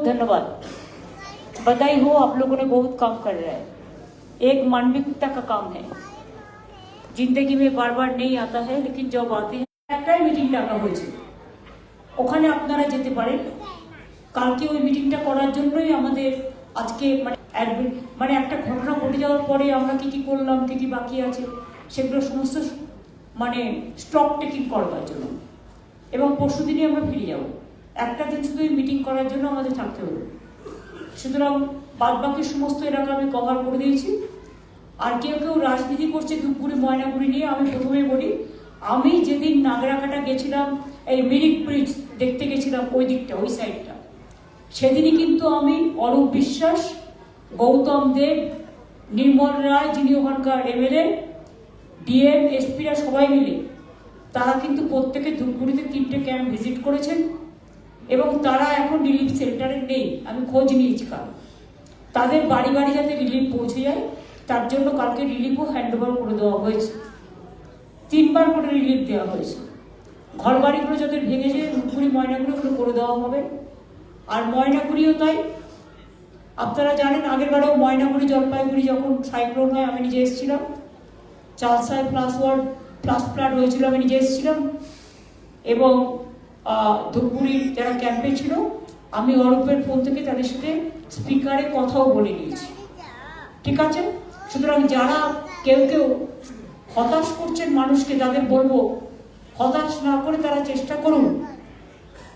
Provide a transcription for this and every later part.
धन्यवाद बधाई हो आप लोगों ने बहुत काम कर रहा है एक मानविकता का काम है जिंदगी में बार बार नहीं आता है लेकिन जब आते हैं একটাই মিটিং ডাকা হয়েছে ওখানে আপনারা যেতে পারেন কালকে ওই মিটিংটা করার জন্যই আমাদের আজকে মানে admin- মানে একটা ঘটনা ঘটে যাওয়ার পরে আমরা কি কি করলাম কি কি বাকি আছে সেগুলো সমস্ত মানে স্টক টেকিং করবার জন্য এবং পরশু দিনই আমরা ফিরে যাব একটা দিন শুধু মিটিং করার জন্য আমাদের থাকতে হবে। সুতরাং বাদ বাকি সমস্ত এলাকা আমি কভার করে দিয়েছি। আর কেউ কেউ রাজনীতি করছে দুপুরে ময়নাগুড়ি নিয়ে, আমি প্রথমে বলি, আমি যেদিন নাগরাকাটা গেছিলাম, এই মিরিক ব্রিজ দেখতে গেছিলাম ওই দিকটা, ওই সাইডটা সেদিনই কিন্তু আমি অরূপ বিশ্বাস, গৌতম দেব, নির্মল রায় যিনি ওখানকার এমএলএ ডিএম এসপিরা সবাই মিলে, তারা কিন্তু প্রত্যেকে ধূপগুড়িতে তিনটে ক্যাম্প ভিজিট করেছেন। এবং তারা এখন রিলিফ সেন্টারে নেই। আমি খোঁজ নিয়েছি কাল তাদের বাড়ি বাড়ি যাতে রিলিফ পৌঁছে যায়, তার জন্য কালকে রিলিফও হ্যান্ড ওভার করে দেওয়া হয়েছে। তিনবার করে রিলিফ দেওয়া হয়েছে। ঘর বাড়িগুলো যাদের যায় ধূপগুড়ি ময়নাগুড়ি ওগুলো করে দেওয়া হবে। আর ময়নাগুড়িও তাই। আপনারা জানেন আগের বারেও ময়নাগুড়ি, জলপাইগুড়ি যখন সাইক্লোন হয়, আমি নিজে এসেছিলাম। চালসায় প্লাস ওয়ার্ড প্লাস ফ্লাড হয়েছিল, আমি নিজে এসেছিলাম। এবং ধূপগুড়ির যারা ক্যাম্পে ছিল, আমি অরূপের ফোন থেকে তাদের সাথে স্পিকারে কথাও বলে নিয়েছি। ঠিক আছে? সুতরাং যারা কেউ কেউ হতাশ করছেন মানুষকে তাদের বলব, হতাশ না করে তারা চেষ্টা করুন।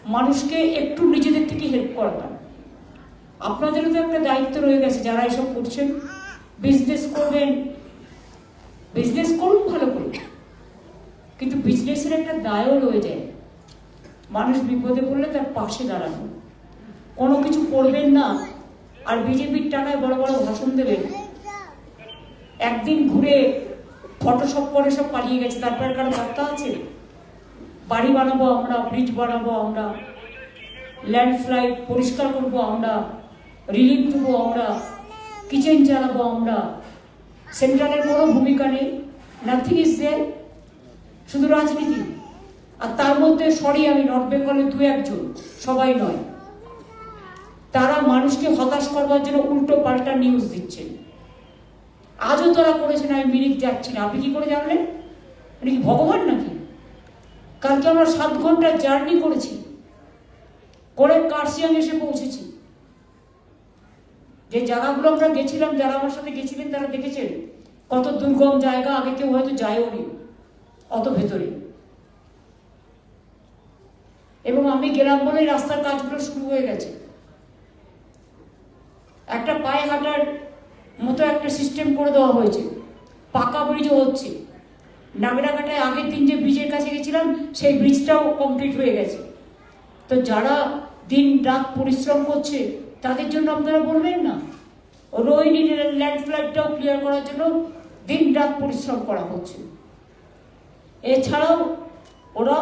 মানুষকে একটু নিজেদের থেকে হেল্প করবেন আপনাদেরও তো একটা দায়িত্ব রয়ে গেছে যারা এসব করছেন। বিজনেস করবেন। বিজনেস করুন, ভালো করুন। কিন্তু বিজনেসের একটা দায়ও রয়ে যায়। মানুষ বিপদে পড়লে তার পাশে দাঁড়ানো। কোনো কিছু করবেন না, আর বিজেপির টাকায় বড় বড় ভাষণ দেবেন। একদিন ঘুরে ফটোশপ করে সব পালিয়ে গেছে। তারপরে কারও বার্তা আছে? বাড়ি বানাবো আমরা ব্রিজ বানাবো আমরা ল্যান্ডস্লাইড পরিষ্কার করব আমরা রিলিফ দেবো আমরা কিচেন চালাবো আমরা। সেন্ট্রালের কোনো ভূমিকা নেই। নাথিং ইজ দেয়ার শুধু রাজনীতি। আর তার মধ্যে সরি আমি নর্থ বেঙ্গলের দু একজন, সবাই নয়। তারা মানুষকে হতাশ করবার জন্য উল্টো পাল্টা নিউজ দিচ্ছেন। আজও তারা করেছেন, আমি মিনিট যাচ্ছি না আপনি কি করে জানলেন? উনি কি ভগবান নাকি? কালকে আমরা সাত ঘণ্টা জার্নি করেছি। করে কার্সিয়াং এসে পৌঁছেছি। যে জায়গাগুলো আমরা গেছিলাম, যারা আমার সাথে গেছিলেন, তারা দেখেছেন, কত দুর্গম জায়গা, আগে কেউ হয়তো যায়ও নি, অত ভেতরে। এবং আমি গেলাম বলে রাস্তার কাজগুলো শুরু হয়ে গেছে। একটা পায়ে হাঁটার মতো একটা সিস্টেম করে দেওয়া হয়েছে। পাকা ব্রিজও হচ্ছে। নাগরাঘাটায় আগের দিন যে ব্রিজের কাছে গেছিলাম, সেই ব্রিজটাও কমপ্লিট হয়ে গেছে। তো যারা দিন রাত পরিশ্রম করছে, তাদের জন্য আপনারা বলবেন না? রোহিণী ল্যান্ড ফ্লাডটাও ক্লিয়ার করার জন্য দিন রাত পরিশ্রম করা হচ্ছে। এছাড়াও ওরা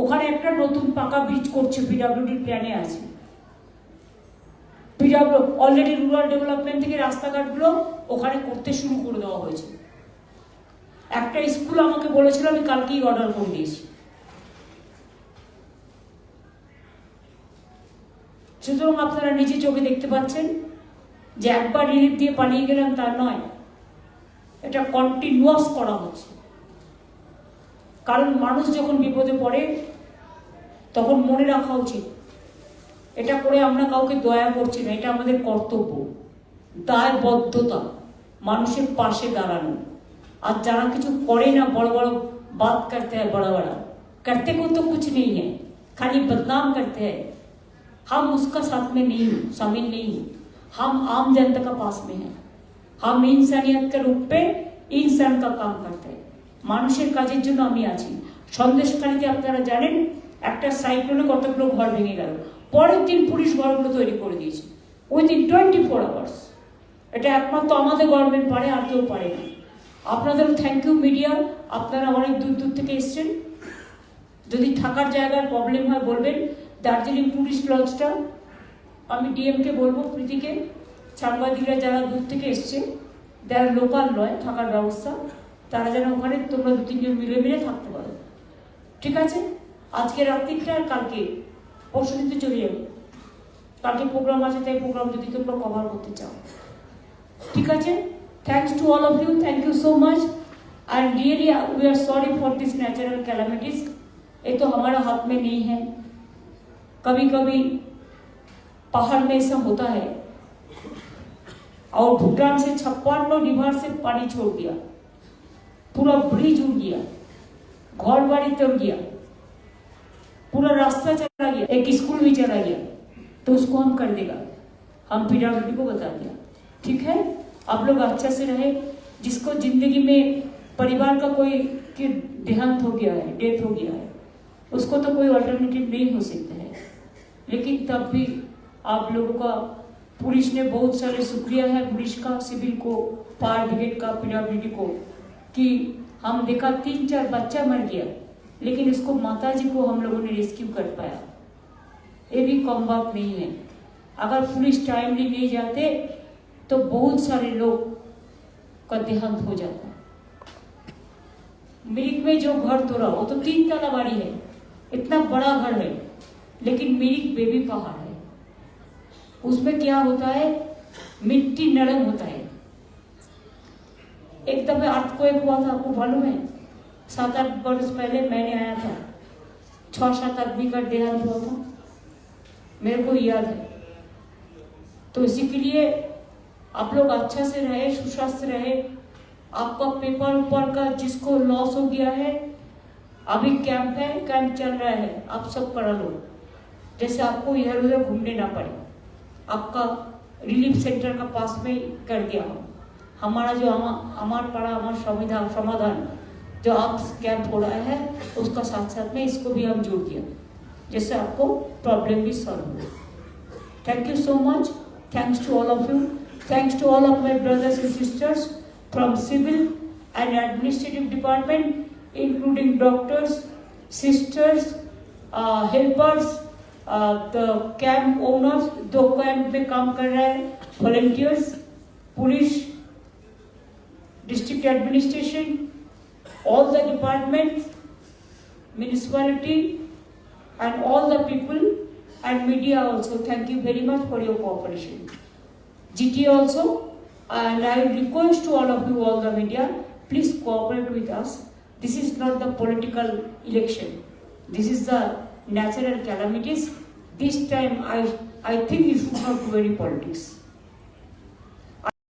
ওখানে একটা নতুন পাকা ব্রিজ করছে পিডাব্লিউডির প্ল্যানে আছে। পিডাব্লিউ অলরেডি রুরাল ডেভেলপমেন্ট থেকে রাস্তাঘাটগুলো ওখানে করতে শুরু করে দেওয়া হয়েছে। একটা স্কুল আমাকে বলেছিল, আমি কালকেই অর্ডার করে দিয়েছি সুতরাং আপনারা নিজে চোখে দেখতে পাচ্ছেন যে একবার রিলিফ দিয়ে পালিয়ে গেলাম তা নয়, এটা কন্টিনিউয়াস করা হচ্ছে। কারণ মানুষ যখন বিপদে পড়ে তখন মনে রাখা উচিত এটা করে আমরা কাউকে দয়া করছি না এটা আমাদের কর্তব্য দায়বদ্ধতা মানুষের পাশে দাঁড়ানো আর যারা কিছু করে না বড় বড় বাত করতে হয় বড় বড় करते को तो कुछ नहीं है खाली बदनाम करते हैं हम उसका साथ में नहीं हूँ शामिल नहीं हूँ हम आम जनता का पास में हैं हम इंसानियत के रूप पे इंसान का काम करते हैं মানুষের কাজের জন্য আমি আছি। সন্দেশখালীতে আপনারা জানেন? একটা সাইক্লোনে কতগুলো ঘর ভেঙে গেল। পরের দিন পুলিশ ঘরগুলো তৈরি করে দিয়েছে। উইদিন টোয়েন্টি ফোর আওয়ার্স এটা একমাত্র আমাদের গভর্নমেন্ট পারে, আর কেউ পারে না। আপনাদেরও থ্যাংক ইউ মিডিয়া আপনারা অনেক দূর দূর থেকে এসছেন। যদি থাকার জায়গার প্রবলেম হয় বলবেন। দার্জিলিং টুরিস্ট লঞ্চটা আমি ডিএমকে বলব, প্রীতিকে। সাংবাদিকরা যারা দূর থেকে এসছে যারা লোকাল নয়, থাকার ব্যবস্থা। তারা যেন ওখানে তোমরা দু তিনজন মিলে মিলে থাকতে পারো ঠিক আছে আজকে রাত্রিটা আর কালকে পরশু দিতে চলে যাবো কালকে প্রোগ্রাম আছে তাই প্রোগ্রাম যদি তোমরা কভার করতে চাও ঠিক আছে thanks to all of you thank you so much and really we are sorry for this natural calamities ये तो हमारा हाथ में नहीं है कभी कभी पहाड़ में ऐसा होता है और भूटान से छप्पन रिवर से पानी छोड़ दिया पूरा ब्रिज उड़ गया। घर बाड़ी तोड़ गया। पूरा रास्ता चला गया। एक स्कूल भी चला गया। तो उसको हम कर देगा। हम पीडब्ल्यूडी को बता दिया। ठीक है? आप लोग अच्छा से रहे। जिसको ज़िंदगी में परिवार का कोई कि देहांत हो गया है, डेथ हो गया है, उसको तो कोई अल्टरनेटिव नहीं हो सकता है। लेकिन तब भी आप लोगों का पुलिस ने बहुत सारे शुक्रिया है। पुलिस का, सिविल को फायर ब्रिगेड का, पीडब्ल्यूडी को। कि हम देखा तीन चार बच्चा मर गया, लेकिन उसको माता जी को हम लोगों ने रेस्क्यू कर पाया। ये भी कम बात नहीं है। अगर पुलिस टाइमली नहीं जाते तो बहुत सारे लोग का देहांत हो जाता। मिरिक में जो घर तोड़ा वो तो तीन तला बाड़ी है। इतना बड़ा घर है, लेकिन मिरिक बेबी पहाड़ है। उसमें क्या होता है? मिट्टी नरम होता है। एक दफे अर्थक्वेक हुआ था आपको मालूम है सात आठ वर्ष पहले मैंने आया था। छः सात आदमी का देहांत हुआ था। मेरे को याद है। तो इसी के लिए आप लोग अच्छा से रहे सुस्वस्थ रहे। आपका पेपर ऊपर का जिसको लॉस हो गया है, अभी कैंप है कैंप चल रहा है। आप सब करा लो। जैसे आपको इधर उधर घूमने ना पड़े। आपका रिलीफ सेंटर का पास में कर दिया। हम हमारा जो अमर पड़ा हमारा संविधान समाधान, जो आप कैंप हो रहा है, उसका साथ साथ में इसको भी हम जोड़ दिया, जिससे आपको प्रॉब्लम भी सॉल्व हो। Thank you so much thanks to all of you thanks to all of my brothers and sisters from civil and administrative department including doctors sisters helpers the camp owners दो camp में काम कर रहे हैं volunteers police district administration, all the departments, municipality, and all the people and media also thank you very much for your cooperation. Gt also and i request to all of you all the media please cooperate with us. This is not the political election. This is the natural calamities. This time i i think you should not do any politics